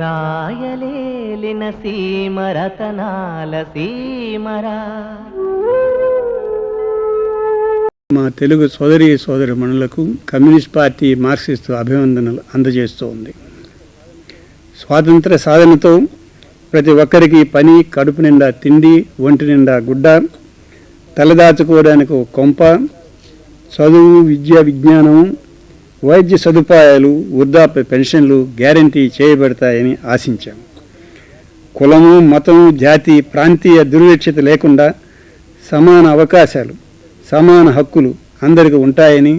రాయలేలిన సీమరతనాల సీమరా. మా తెలుగు సోదరి సోదరి మనులకు కమ్యూనిస్ట్ పార్టీ మార్క్సిస్ట్ అభివందనలు అందజేస్తూ ఉంది. స్వాతంత్ర సాధనతో ప్రతి ఒక్కరికి పని కడుపు నిండా తిండి ఒంటి నిండా గుడ్డ తలదాచుకోవడానికి కొంప చదువు విద్య విజ్ఞానం వైద్య సదుపాయాలు వృద్ధాప్య పెన్షన్లు గ్యారంటీ చేయబడతాయని ఆశించాం. కులము మతం జాతి ప్రాంతీయ దుర్విక్షత లేకుండా సమాన అవకాశాలు సమాన హక్కులు అందరికీ ఉంటాయని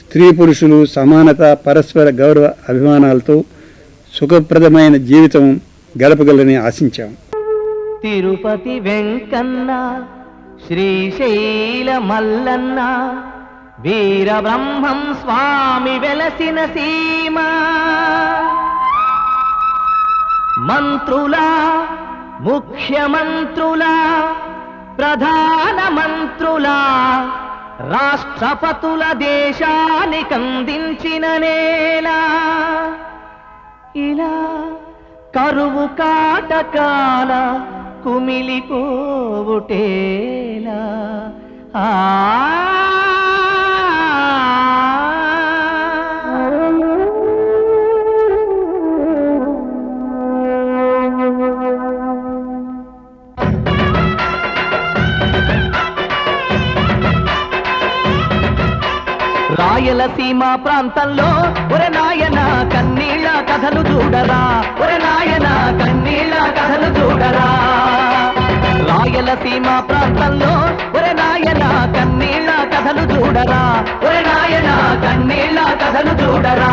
స్త్రీ పురుషులు సమానత పరస్పర గౌరవ అభిమానాలతో సుఖప్రదమైన జీవితం గడపగలని ఆశించాం. తిరుపతి వెంకన్న శ్రీశైల మల్లన్న వీరబ్రహ్మం స్వామి వెలసిన సీమ. మంత్రులా ముఖ్యమంత్రుల ప్రధాన మంత్రులా రాష్ట్రపతుల దేశానికందించిన నేల. ఇలా కరువు కాటకాల కుమిలిపోవుటేలా. ఆ రాయలసీమ ప్రాంతంలో ఒరే నాయన కన్నీళ్ళ కథలు చూడరా. ఒరే నాయన కన్నీళ్ళ కథలు చూడరా. రాయలసీమ ప్రాంతంలో ఒరే నాయన కన్నీళ్ళ కథలు చూడరా. ఒరే నాయన కన్నీళ్ళ కథలు చూడరా.